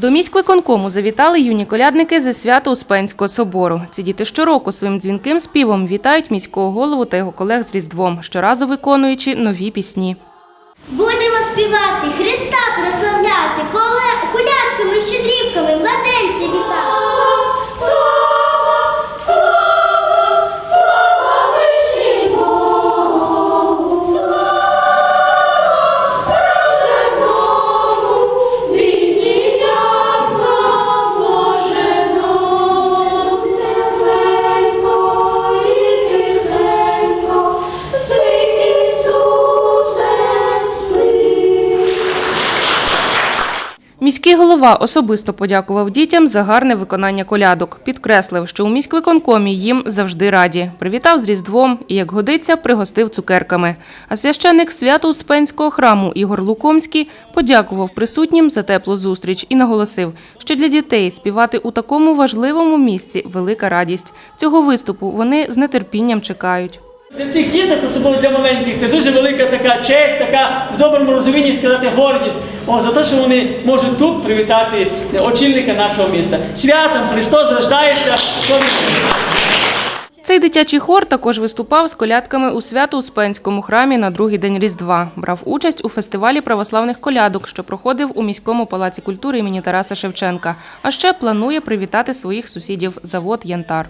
До міськвиконкому завітали юні колядники зі свято Успенського собору. Ці діти щороку своїм дзвінким співом вітають міського голову та його колег з Різдвом, щоразу виконуючи нові пісні. Будемо співати, Христа прославляти, Міський голова особисто подякував дітям за гарне виконання колядок. Підкреслив, що у міськвиконкомі їм завжди раді. Привітав з Різдвом і, як годиться, пригостив цукерками. А священник свято Успенського храму Ігор Лукомський подякував присутнім за теплу зустріч і наголосив, що для дітей співати у такому важливому місці велика радість. Цього виступу вони з нетерпінням чекають. Для цих діток, особливо для маленьких, це дуже велика така честь, така в доброму розумінні сказати гордість о, за те, що вони можуть тут привітати очільника нашого міста. Святом Христос рождається. Цей дитячий хор також виступав з колядками у Свято-Успенському храмі на другий день Різдва. Брав участь у фестивалі православних колядок, що проходив у міському палаці культури імені Тараса Шевченка. А ще планує привітати своїх сусідів завод Янтар.